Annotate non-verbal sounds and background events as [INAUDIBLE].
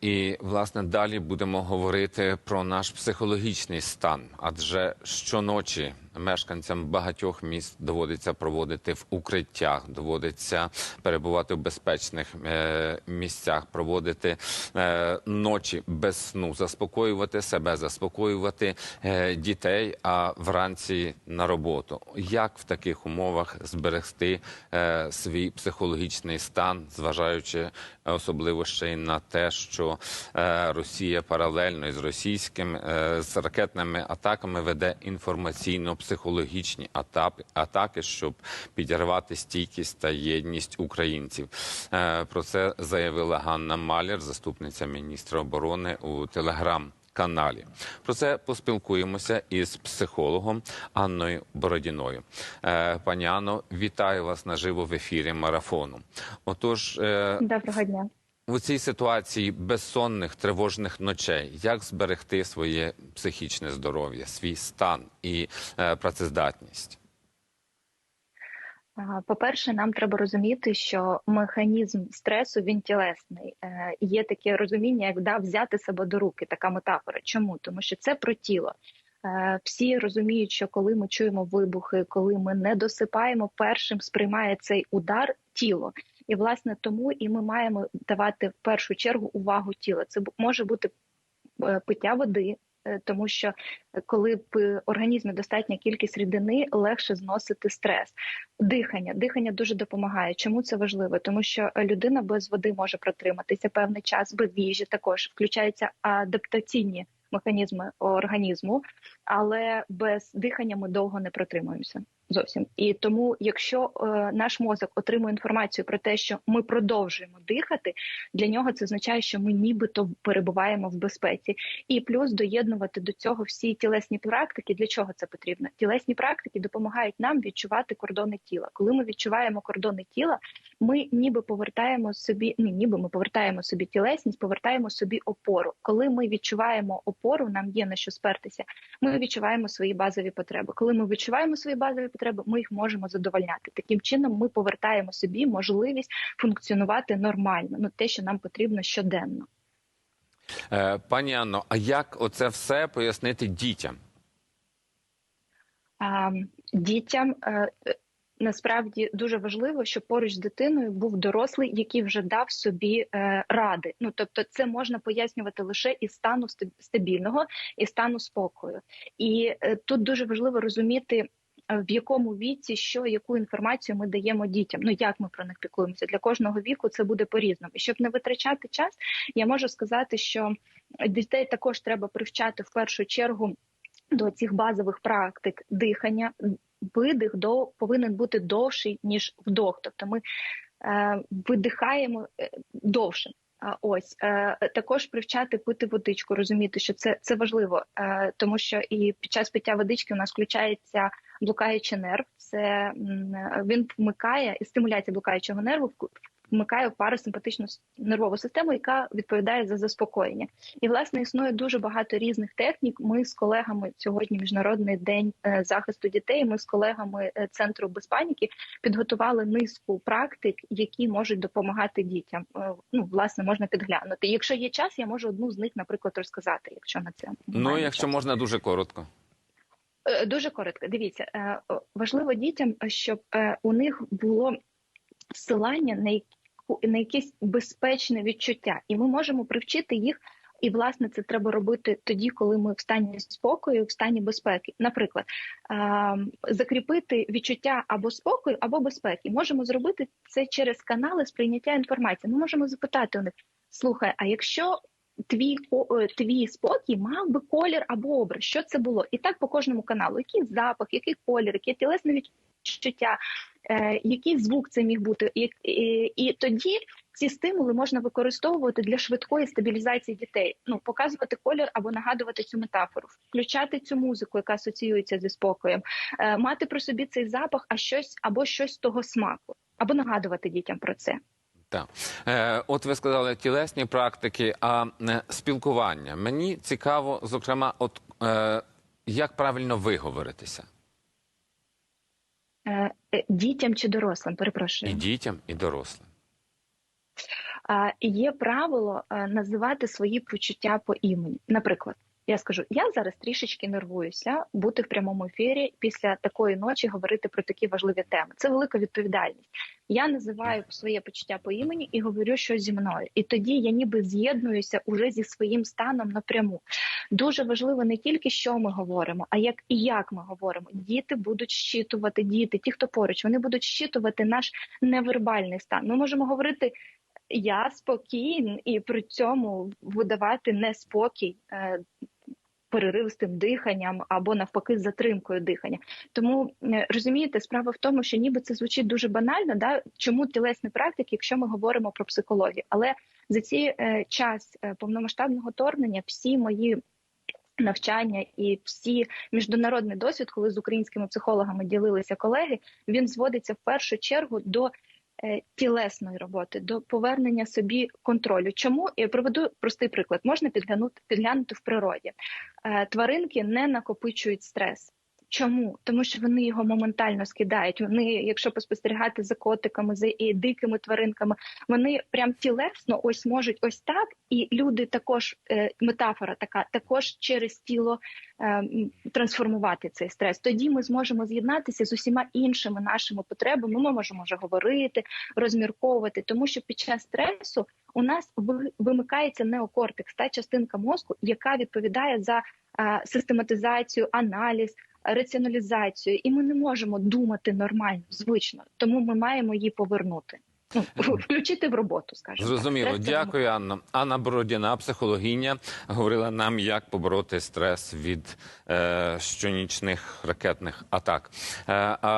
І власне далі будемо говорити про наш психологічний стан, адже щоночі мешканцям багатьох міст доводиться проводити в укриттях, доводиться перебувати в безпечних е, місцях, проводити е, ночі без сну, заспокоювати себе, заспокоювати е, дітей, а вранці на роботу. Як в таких умовах зберегти свій психологічний стан, зважаючи особливо ще й на те, що Росія паралельно із російським з ракетними атаками веде інформаційно-психологічні атаки, атаки, щоб підірвати стійкість та єдність українців. Е, про це заявила Ганна Маляр, заступниця міністра оборони у телеграм. Каналі про це поспілкуємося із психологом Анною Бородіною. Е, пані Анно, вітаю вас наживо в ефірі марафону. Отож, е, Доброго дня. У цій ситуації безсонних тривожних ночей як зберегти своє психічне здоров'я, свій стан і е, працездатність? По-перше, нам треба розуміти, що механізм стресу він тілесний. Е, Є таке розуміння, як да, взяти себе до руки, така метафора. Чому? Тому що це про тіло. Е, Всі розуміють, що коли ми чуємо вибухи, коли ми не досипаємо, першим сприймає цей удар тіло. І власне тому і ми маємо давати в першу чергу увагу тіла. Це може бути е, пиття води, е, тому що е, коли в організмі достатня кількість рідини, легше зносити стрес. Дихання. Дихання дуже допомагає. Чому це важливо? Тому що людина без води може протриматися певний час, без їжі також включаються адаптаційні механізми організму, але без дихання ми довго не протримуємося. Зовсім і тому, якщо е, наш мозок отримує інформацію про те, що ми продовжуємо дихати, для нього це означає, що ми нібито перебуваємо в безпеці, і плюс доєднувати до цього всі тілесні практики. Для чого це потрібно? Тілесні практики допомагають нам відчувати кордони тіла. Коли ми відчуваємо кордони тіла, ми ніби повертаємо собі, не ніби ми повертаємо собі тілесність, повертаємо собі опору. Коли ми відчуваємо опору, нам є на що спертися. Ми відчуваємо свої базові потреби. Коли ми відчуваємо свої базові потреби, ми їх можемо задовольняти. Таким чином, ми повертаємо собі можливість функціонувати нормально. Ну те, що нам потрібно щоденно. Е, пані Анно, а як оце все пояснити дітям? Дітям е, насправді дуже важливо, щоб поруч з дитиною був дорослий, який вже дав собі е, ради. Ну тобто, це можна пояснювати лише із стану стабільного і стану спокою. І е, тут дуже важливо розуміти. е, В якому віці що яку інформацію ми даємо дітям? Ну як ми про них піклуємося для кожного віку? Це буде по різному. Щоб не витрачати час, я можу сказати, що дітей також треба привчати в першу чергу до цих базових практик дихання. Видих до повинен бути довший ніж вдох. Тобто ми е, видихаємо е, довше. Ось е, також привчати пити водичку, розуміти, що це, це важливо, е, тому що і під час пиття водички у нас включається блукаючий нерв. Це він вмикає і стимуляція блукаючого нерву вмикає парасимпатичну нервову систему, яка відповідає за заспокоєння. І власне існує дуже багато різних технік. Ми з колегами сьогодні міжнародний день е, захисту дітей. Ми з колегами е, центру безпаніки підготували низку практик, які можуть допомагати дітям. Е, Ну, власне, можна підглянути. Якщо є час, я можу одну з них, наприклад, розказати, якщо на це Ну, якщо часу. можна дуже коротко. Дуже коротко. Дивіться, важливо дітям, щоб у них було ссилання на на якесь безпечне відчуття, і ми можемо привчити їх. І власне це треба робити тоді, коли ми в стані спокою, в стані безпеки. Наприклад, е, закріпити відчуття або спокою, або безпеки. Можемо зробити це через канали сприйняття інформації. Ми можемо запитати у них: слухай, а якщо твій е, твій спокій мав би колір або образ. Що це було? І так по кожному каналу. Який запах, який колір, яке тілесне відчуття, е, який звук це міг бути, і, і, і тоді. Ці стимули можна використовувати для швидкої стабілізації дітей. Ну показувати колір або нагадувати цю метафору, включати цю музику, яка асоціюється зі спокоєм, е, мати при собі цей запах, а щось або щось того смаку, або нагадувати дітям про це. Так. Е, от ви сказали тілесні практики, а е, спілкування. Мені цікаво, зокрема, от е, як правильно виговоритися Е, дітям чи дорослим, перепрошую. і дітям, і дорослим. Є правило називати свої почуття по імені. Наприклад, я скажу: я зараз трішечки нервуюся бути в прямому ефірі після такої ночі говорити про такі важливі теми. Це велика відповідальність. Я називаю своє почуття по імені і говорю, що зі мною. І тоді я ніби з'єднуюся уже зі своїм станом напряму. Дуже важливо не тільки що ми говоримо, а як і як ми говоримо. Діти будуть щитувати діти, ті, хто поруч, вони будуть щитувати наш невербальний стан. Ми можемо говорити. Я спокійний і при цьому видавати неспокій е, переривистим диханням або навпаки з затримкою дихання. Тому розумієте, справа в тому, що ніби це звучить дуже банально. Да? Чому тілесні практики, якщо ми говоримо про психологію? Але за цей е, час е, повномасштабного вторгнення всі мої навчання і всі міжнародний досвід, коли з українськими психологами ділилися колеги, він зводиться в першу чергу до тілесної роботи, до повернення собі контролю. Чому я проведу простий приклад? Можна підглянути підглянути в природі. Е, Тваринки не накопичують стрес. Чому? Тому що вони його моментально скидають. Вони, якщо поспостерігати за котиками, за і дикими тваринками, вони прям тілесно ось можуть ось так, і люди також е, метафора така, також через тіло е, трансформувати цей стрес. Тоді ми зможемо з'єднатися з усіма іншими нашими потребами. Ми можемо вже говорити, розмірковувати, тому що під час стресу у нас ви- вимикається неокортекс, та частинка мозку, яка відповідає за е, систематизацію, аналіз, раціоналізацію, і ми не можемо думати нормально, звично. Тому ми маємо її повернути. Ну, [LAUGHS] включити в роботу, скажімо. Зрозуміло, Так. дякую, Анна. Анна Бородіна, психологиня, говорила нам, як побороти стрес від е, щонічних ракетних атак. Е, а